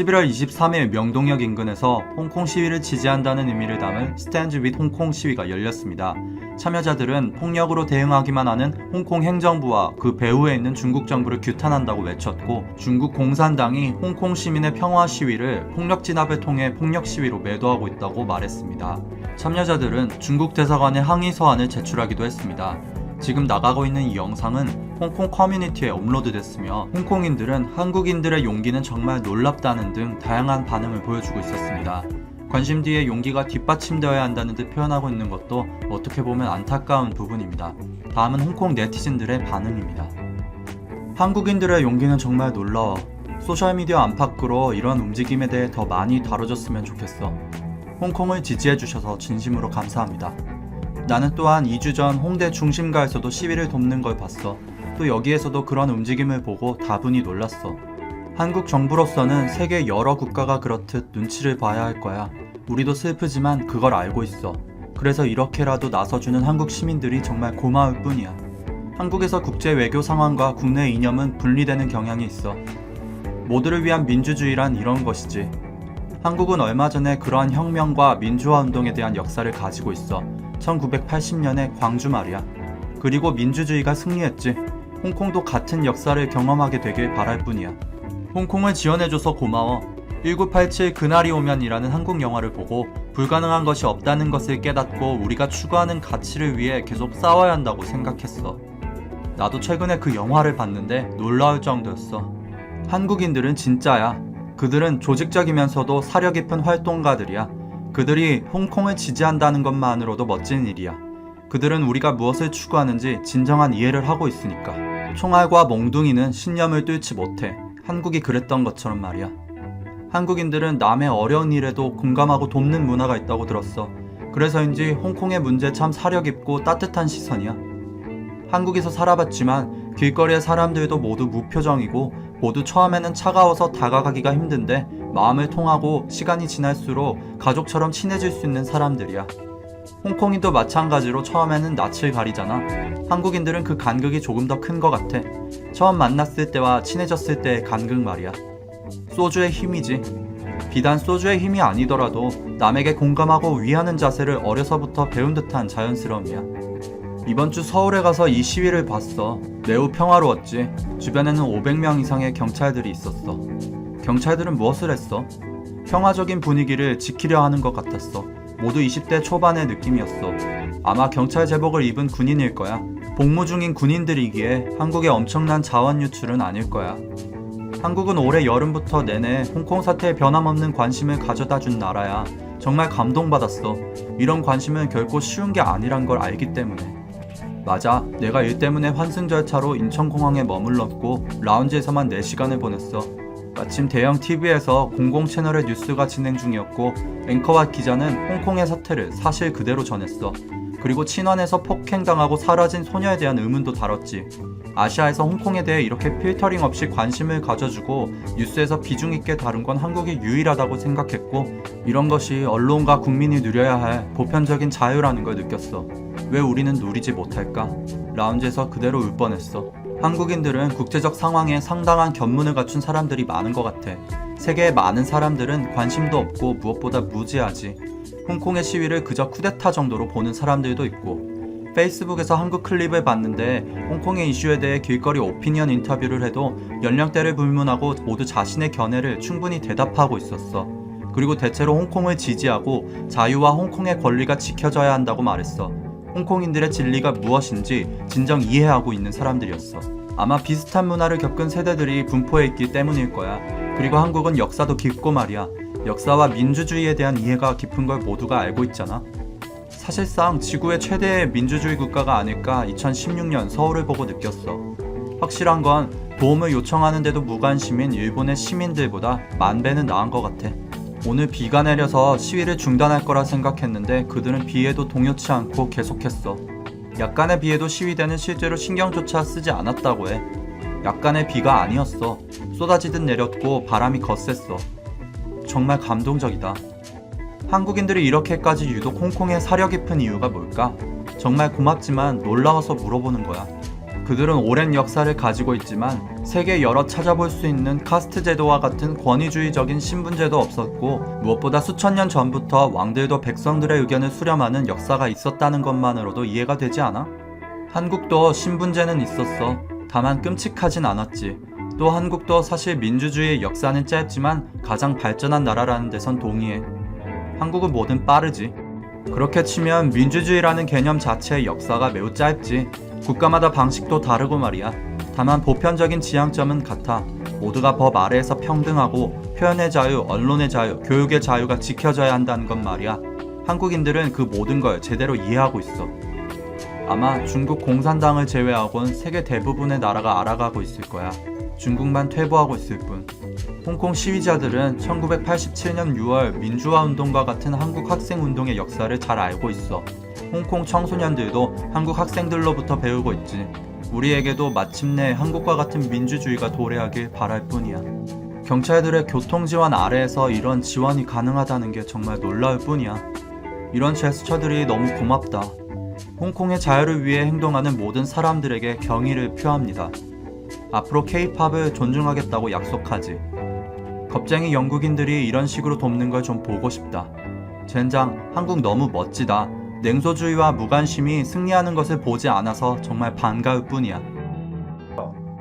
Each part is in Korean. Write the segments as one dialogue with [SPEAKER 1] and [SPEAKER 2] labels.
[SPEAKER 1] 11월 23일 명동역 인근에서 홍콩 시위를 지지한다는 의미를 담은 스탠즈 윗 홍콩 시위가 열렸습니다. 참여자들은 폭력으로 대응하기만 하는 홍콩 행정부와 그 배후에 있는 중국 정부를 규탄한다고 외쳤고 중국 공산당이 홍콩 시민의 평화 시위를 폭력 진압을 통해 폭력 시위로 매도하고 있다고 말했습니다. 참여자들은 중국 대사관에 항의 서한을 제출하기도 했습니다. 지금 나가고 있는 이 영상은 홍콩 커뮤니티에 업로드 됐으며 홍콩인들은 한국인들의 용기는 정말 놀랍다는 등 다양한 반응을 보여주고 있었습니다. 관심 뒤에 용기가 뒷받침되어야 한다는 듯 표현하고 있는 것도 어떻게 보면 안타까운 부분입니다. 다음은 홍콩 네티즌들의 반응입니다. 한국인들의 용기는 정말 놀라워. 소셜미디어 안팎으로 이런 움직임에 대해 더 많이 다뤄졌으면 좋겠어. 홍콩을 지지해주셔서 진심으로 감사합니다. 나는 또한 2주 전 홍대 중심가에서도 시위를 돕는 걸 봤어. 또 여기에서도 그런 움직임을 보고 다분히 놀랐어. 한국 정부로서는 세계 여러 국가가 그렇듯 눈치를 봐야 할 거야. 우리도 슬프지만 그걸 알고 있어. 그래서 이렇게라도 나서주는 한국 시민들이 정말 고마울 뿐이야. 한국에서 국제 외교 상황과 국내 이념은 분리되는 경향이 있어. 모두를 위한 민주주의란 이런 것이지. 한국은 얼마 전에 그러한 혁명과 민주화 운동에 대한 역사를 가지고 있어. 1980년에 광주 말이야. 그리고 민주주의가 승리했지. 홍콩도 같은 역사를 경험하게 되길 바랄 뿐이야. 홍콩을 지원해줘서 고마워. 1987 그날이 오면이라는 한국 영화를 보고 불가능한 것이 없다는 것을 깨닫고 우리가 추구하는 가치를 위해 계속 싸워야 한다고 생각했어. 나도 최근에 그 영화를 봤는데 놀라울 정도였어. 한국인들은 진짜야. 그들은 조직적이면서도 사려 깊은 활동가들이야. 그들이 홍콩을 지지한다는 것만으로도 멋진 일이야. 그들은 우리가 무엇을 추구하는지 진정한 이해를 하고 있으니까. 총알과 몽둥이는 신념을 뚫지 못해. 한국이 그랬던 것처럼 말이야. 한국인들은 남의 어려운 일에도 공감하고 돕는 문화가 있다고 들었어. 그래서인지 홍콩의 문제 참 사려 깊고 따뜻한 시선이야. 한국에서 살아봤지만 길거리의 사람들도 모두 무표정이고 모두 처음에는 차가워서 다가가기가 힘든데 마음을 통하고 시간이 지날수록 가족처럼 친해질 수 있는 사람들이야. 홍콩인도 마찬가지로 처음에는 낯을 가리잖아. 한국인들은 그 간극이 조금 더 큰 것 같아. 처음 만났을 때와 친해졌을 때의 간극 말이야. 소주의 힘이지. 비단 소주의 힘이 아니더라도 남에게 공감하고 위하는 자세를 어려서부터 배운 듯한 자연스러움이야. 이번 주 서울에 가서 이 시위를 봤어. 매우 평화로웠지. 주변에는 500명 이상의 경찰들이 있었어. 경찰들은 무엇을 했어? 평화적인 분위기를 지키려 하는 것 같았어. 모두 20대 초반의 느낌이었어. 아마 경찰 제복을 입은 군인일 거야. 복무 중인 군인들이기에 한국의 엄청난 자원 유출은 아닐 거야. 한국은 올해 여름부터 내내 홍콩 사태에 변함없는 관심을 가져다 준 나라야. 정말 감동받았어. 이런 관심은 결코 쉬운 게 아니란 걸 알기 때문에. 맞아. 내가 일 때문에 환승 절차로 인천공항에 머물렀고 라운지에서만 4시간을 보냈어. 마침 대형 TV에서 공공 채널의 뉴스가 진행 중이었고 앵커와 기자는 홍콩의 사태를 사실 그대로 전했어. 그리고 친원에서 폭행당하고 사라진 소녀에 대한 의문도 다뤘지. 아시아에서 홍콩에 대해 이렇게 필터링 없이 관심을 가져주고 뉴스에서 비중 있게 다룬 건 한국이 유일하다고 생각했고 이런 것이 언론과 국민이 누려야 할 보편적인 자유라는 걸 느꼈어. 왜 우리는 누리지 못할까? 라운지에서 그대로 울 뻔했어. 한국인들은 국제적 상황에 상당한 견문을 갖춘 사람들이 많은 것 같아. 세계의 많은 사람들은 관심도 없고 무엇보다 무지하지. 홍콩의 시위를 그저 쿠데타 정도로 보는 사람들도 있고. 페이스북에서 한국 클립을 봤는데 홍콩의 이슈에 대해 길거리 오피니언 인터뷰를 해도 연령대를 불문하고 모두 자신의 견해를 충분히 대답하고 있었어. 그리고 대체로 홍콩을 지지하고 자유와 홍콩의 권리가 지켜져야 한다고 말했어. 홍콩인들의 진리가 무엇인지 진정 이해하고 있는 사람들이었어. 아마 비슷한 문화를 겪은 세대들이 분포해 있기 때문일 거야. 그리고 한국은 역사도 깊고 말이야. 역사와 민주주의에 대한 이해가 깊은 걸 모두가 알고 있잖아. 사실상 지구의 최대의 민주주의 국가가 아닐까 2016년 서울을 보고 느꼈어. 확실한 건 도움을 요청하는데도 무관심인 일본의 시민들보다 만 배는 나은 것 같아. 오늘 비가 내려서 시위를 중단할 거라 생각했는데 그들은 비에도 동요치 않고 계속했어. 약간의 비에도 시위대는 실제로 신경조차 쓰지 않았다고 해. 약간의 비가 아니었어. 쏟아지듯 내렸고 바람이 거셌어. 정말 감동적이다. 한국인들이 이렇게까지 유독 홍콩에 사려 깊은 이유가 뭘까? 정말 고맙지만 놀라워서 물어보는 거야. 그들은 오랜 역사를 가지고 있지만 세계 여러 찾아볼 수 있는 카스트 제도와 같은 권위주의적인 신분제도 없었고 무엇보다 수천 년 전부터 왕들도 백성들의 의견을 수렴하는 역사가 있었다는 것만으로도 이해가 되지 않아? 한국도 신분제는 있었어. 다만 끔찍하진 않았지. 또 한국도 사실 민주주의의 역사는 짧지만 가장 발전한 나라라는 데선 동의해. 한국은 뭐든 빠르지. 그렇게 치면 민주주의라는 개념 자체의 역사가 매우 짧지. 국가마다 방식도 다르고 말이야. 다만 보편적인 지향점은 같아. 모두가 법 아래에서 평등하고 표현의 자유, 언론의 자유, 교육의 자유가 지켜져야 한다는 건 말이야. 한국인들은 그 모든 걸 제대로 이해하고 있어. 아마 중국 공산당을 제외하곤 세계 대부분의 나라가 알아가고 있을 거야. 중국만 퇴보하고 있을 뿐. 홍콩 시위자들은 1987년 6월 민주화 운동과 같은 한국 학생 운동의 역사를 잘 알고 있어. 홍콩 청소년들도 한국 학생들로부터 배우고 있지. 우리에게도 마침내 한국과 같은 민주주의가 도래하길 바랄 뿐이야. 경찰들의 교통 지원 아래에서 이런 지원이 가능하다는 게 정말 놀라울 뿐이야. 이런 제스처들이 너무 고맙다. 홍콩의 자유를 위해 행동하는 모든 사람들에게 경의를 표합니다. 앞으로 케이팝을 존중하겠다고 약속하지. 겁쟁이 영국인들이 이런 식으로 돕는 걸 좀 보고 싶다. 젠장, 한국 너무 멋지다. 냉소주의와 무관심이 승리하는 것을 보지 않아서 정말 반가울 뿐이야.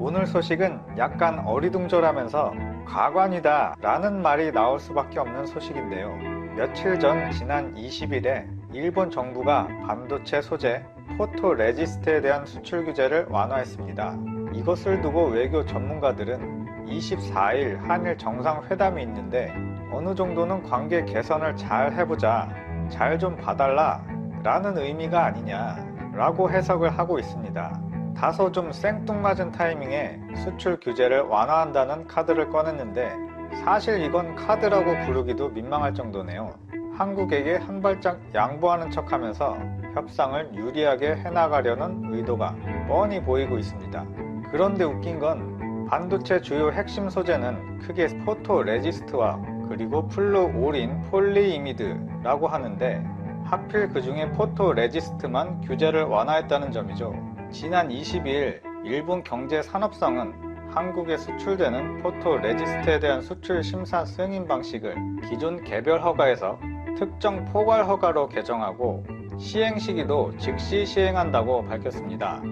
[SPEAKER 2] 오늘 소식은 약간 어리둥절하면서 가관이다 라는 말이 나올 수밖에 없는 소식인데요. 며칠 전 지난 20일에 일본 정부가 반도체 소재 포토 레지스트에 대한 수출 규제를 완화했습니다. 이것을 두고 외교 전문가들은 24일 한일 정상회담이 있는데 어느 정도는 관계 개선을 잘 해보자, 잘 좀 봐달라 라는 의미가 아니냐 라고 해석을 하고 있습니다. 다소 좀 생뚱맞은 타이밍에 수출 규제를 완화한다는 카드를 꺼냈는데 사실 이건 카드라고 부르기도 민망할 정도네요. 한국에게 한 발짝 양보하는 척 하면서 협상을 유리하게 해나가려는 의도가 뻔히 보이고 있습니다. 그런데 웃긴 건 반도체 주요 핵심 소재는 크게 포토 레지스트와 그리고 플루 올인 폴리이미드라고 하는데 하필 그 중에 포토 레지스트만 규제를 완화했다는 점이죠. 지난 22일 일본 경제산업성은 한국에 수출되는 포토 레지스트에 대한 수출 심사 승인 방식을 기존 개별 허가에서 특정 포괄 허가로 개정하고 시행 시기도 즉시 시행한다고 밝혔습니다.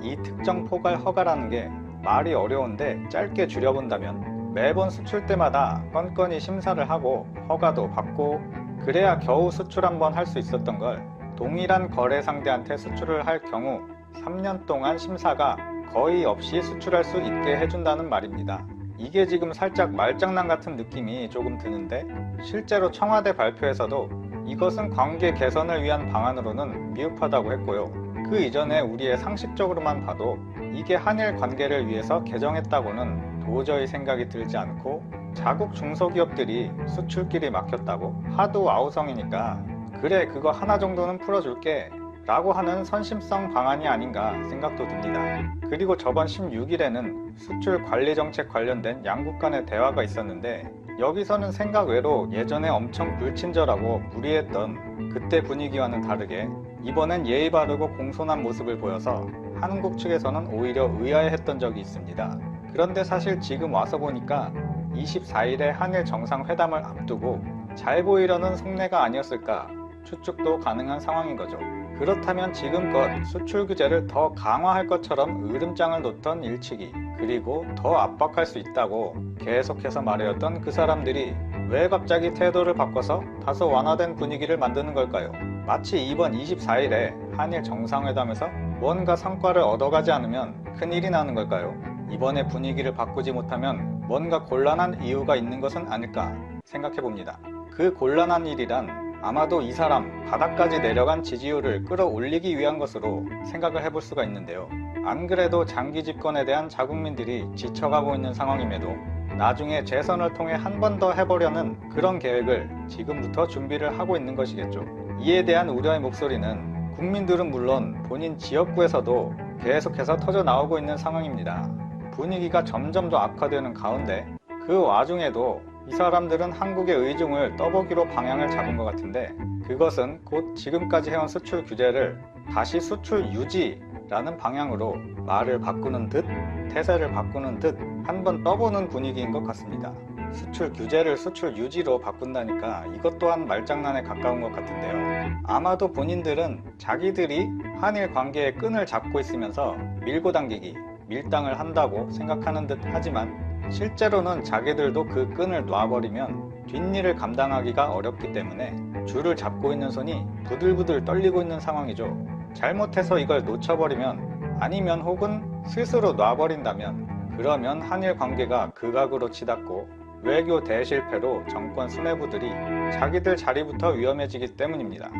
[SPEAKER 2] 이 특정 포괄 허가라는 게 말이 어려운데 짧게 줄여본다면 매번 수출 때마다 건건히 심사를 하고 허가도 받고 그래야 겨우 수출 한번 할 수 있었던 걸 동일한 거래 상대한테 수출을 할 경우 3년 동안 심사가 거의 없이 수출할 수 있게 해준다는 말입니다. 이게 지금 살짝 말장난 같은 느낌이 조금 드는데 실제로 청와대 발표에서도 이것은 관계 개선을 위한 방안으로는 미흡하다고 했고요. 그 이전에 우리의 상식적으로만 봐도 이게 한일 관계를 위해서 개정했다고는 도저히 생각이 들지 않고 자국 중소기업들이 수출길이 막혔다고 하도 아우성이니까 그래 그거 하나 정도는 풀어줄게 라고 하는 선심성 방안이 아닌가 생각도 듭니다. 그리고 저번 16일에는 수출 관리 정책 관련된 양국 간의 대화가 있었는데 여기서는 생각 외로 예전에 엄청 불친절하고 무리했던 그때 분위기와는 다르게 이번엔 예의 바르고 공손한 모습을 보여서 한국 측에서는 오히려 의아해했던 적이 있습니다. 그런데 사실 지금 와서 보니까 24일에 한일 정상회담을 앞두고 잘 보이려는 속내가 아니었을까 추측도 가능한 상황인 거죠. 그렇다면 지금껏 수출 규제를 더 강화할 것처럼 으름장을 놓던 일치기, 그리고 더 압박할 수 있다고 계속해서 말해왔던 그 사람들이 왜 갑자기 태도를 바꿔서 다소 완화된 분위기를 만드는 걸까요? 마치 이번 24일에 한일 정상회담에서 뭔가 성과를 얻어가지 않으면 큰일이 나는 걸까요? 이번에 분위기를 바꾸지 못하면 뭔가 곤란한 이유가 있는 것은 아닐까 생각해 봅니다. 그 곤란한 일이란 아마도 이 사람 바닥까지 내려간 지지율을 끌어올리기 위한 것으로 생각을 해볼 수가 있는데요. 안 그래도 장기 집권에 대한 자국민들이 지쳐가고 있는 상황임에도 나중에 재선을 통해 한 번 더 해보려는 그런 계획을 지금부터 준비를 하고 있는 것이겠죠. 이에 대한 우려의 목소리는 국민들은 물론 본인 지역구에서도 계속해서 터져 나오고 있는 상황입니다. 분위기가 점점 더 악화되는 가운데 그 와중에도 이 사람들은 한국의 의중을 떠보기로 방향을 잡은 것 같은데 그것은 곧 지금까지 해온 수출 규제를 다시 수출 유지 라는 방향으로 말을 바꾸는 듯 태세를 바꾸는 듯 한 번 떠보는 분위기인 것 같습니다. 수출 규제를 수출 유지로 바꾼다니까 이것 또한 말장난에 가까운 것 같은데요. 아마도 본인들은 자기들이 한일 관계의 끈을 잡고 있으면서 밀고 당기기, 밀당을 한다고 생각하는 듯 하지만 실제로는 자기들도 그 끈을 놔버리면 뒷일을 감당하기가 어렵기 때문에 줄을 잡고 있는 손이 부들부들 떨리고 있는 상황이죠. 잘못해서 이걸 놓쳐버리면 아니면 혹은 스스로 놔버린다면 그러면 한일 관계가 극악으로 치닫고 외교 대실패로 정권 수뇌부들이 자기들 자리부터 위험해지기 때문입니다.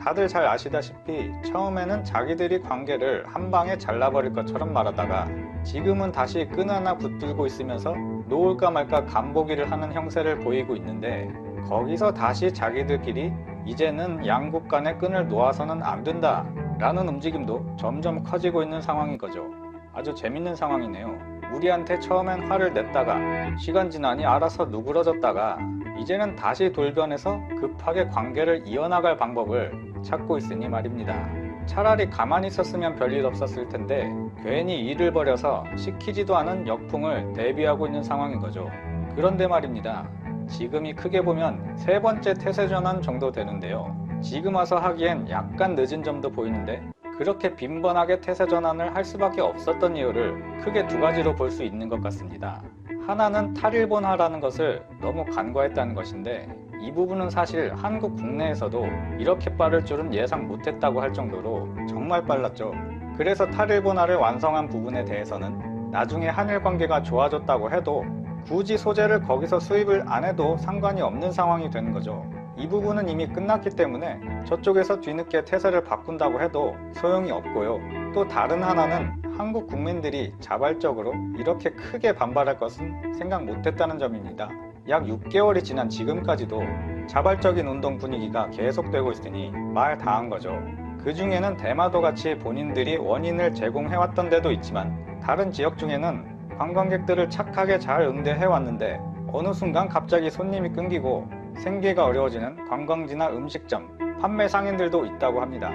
[SPEAKER 2] 다들 잘 아시다시피 처음에는 자기들이 관계를 한 방에 잘라버릴 것처럼 말하다가 지금은 다시 끈 하나 붙들고 있으면서 놓을까 말까 간보기를 하는 형세를 보이고 있는데 거기서 다시 자기들끼리 이제는 양국 간의 끈을 놓아서는 안 된다 라는 움직임도 점점 커지고 있는 상황인 거죠. 아주 재밌는 상황이네요. 우리한테 처음엔 화를 냈다가 시간 지나니 알아서 누그러졌다가 이제는 다시 돌변해서 급하게 관계를 이어나갈 방법을 찾고 있으니 말입니다. 차라리 가만히 있었으면 별일 없었을 텐데 괜히 일을 벌여서 시키지도 않은 역풍을 대비하고 있는 상황인 거죠. 그런데 말입니다. 지금이 크게 보면 세 번째 태세 전환 정도 되는데요. 지금 와서 하기엔 약간 늦은 점도 보이는데 그렇게 빈번하게 태세 전환을 할 수밖에 없었던 이유를 크게 두 가지로 볼 수 있는 것 같습니다. 하나는 탈일본화라는 것을 너무 간과했다는 것인데 이 부분은 사실 한국 국내에서도 이렇게 빠를 줄은 예상 못했다고 할 정도로 정말 빨랐죠. 그래서 탈일본화를 완성한 부분에 대해서는 나중에 한일 관계가 좋아졌다고 해도 굳이 소재를 거기서 수입을 안 해도 상관이 없는 상황이 되는 거죠. 이 부분은 이미 끝났기 때문에 저쪽에서 뒤늦게 태세를 바꾼다고 해도 소용이 없고요. 또 다른 하나는 한국 국민들이 자발적으로 이렇게 크게 반발할 것은 생각 못했다는 점입니다. 약 6개월이 지난 지금까지도 자발적인 운동 분위기가 계속되고 있으니 말 다한 거죠. 그 중에는 대마도 같이 본인들이 원인을 제공해왔던 데도 있지만 다른 지역 중에는 관광객들을 착하게 잘 응대해 왔는데 어느 순간 갑자기 손님이 끊기고 생계가 어려워지는 관광지나 음식점, 판매 상인들도 있다고 합니다.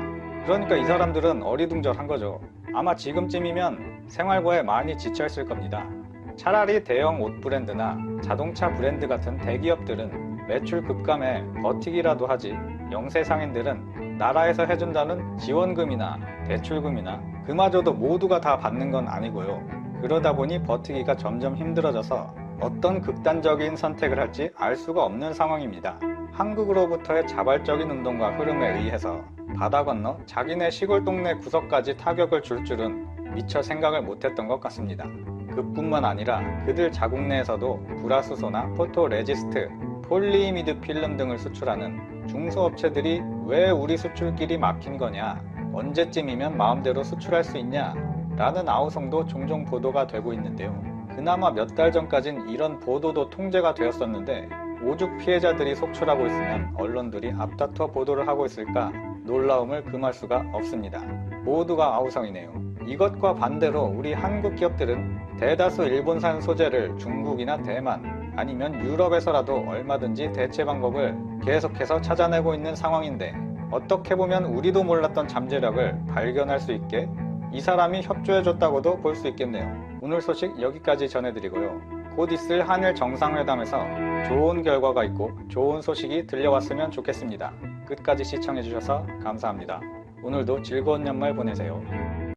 [SPEAKER 2] 그러니까 이 사람들은 어리둥절한 거죠. 아마 지금쯤이면 생활고에 많이 지쳐있을 겁니다. 차라리 대형 옷 브랜드나 자동차 브랜드 같은 대기업들은 매출 급감에 버티기라도 하지 영세 상인들은 나라에서 해준다는 지원금이나 대출금이나 그마저도 모두가 다 받는 건 아니고요. 그러다 보니 버티기가 점점 힘들어져서 어떤 극단적인 선택을 할지 알 수가 없는 상황입니다. 한국으로부터의 자발적인 운동과 흐름에 의해서 바다 건너 자기네 시골 동네 구석까지 타격을 줄 줄은 미처 생각을 못했던 것 같습니다. 그뿐만 아니라 그들 자국 내에서도 불화수소나 포토레지스트, 폴리이미드 필름 등을 수출하는 중소업체들이 왜 우리 수출길이 막힌 거냐, 언제쯤이면 마음대로 수출할 수 있냐, 라는 아우성도 종종 보도가 되고 있는데요. 그나마 몇 달 전까진 이런 보도도 통제가 되었었는데 오죽 피해자들이 속출하고 있으면 언론들이 앞다퉈 보도를 하고 있을까 놀라움을 금할 수가 없습니다. 모두가 아우성이네요. 이것과 반대로 우리 한국 기업들은 대다수 일본산 소재를 중국이나 대만 아니면 유럽에서라도 얼마든지 대체 방법을 계속해서 찾아내고 있는 상황인데 어떻게 보면 우리도 몰랐던 잠재력을 발견할 수 있게 이 사람이 협조해줬다고도 볼 수 있겠네요. 오늘 소식 여기까지 전해드리고요. 곧 있을 한일 정상회담에서 좋은 결과가 있고 좋은 소식이 들려왔으면 좋겠습니다. 끝까지 시청해주셔서 감사합니다. 오늘도 즐거운 연말 보내세요.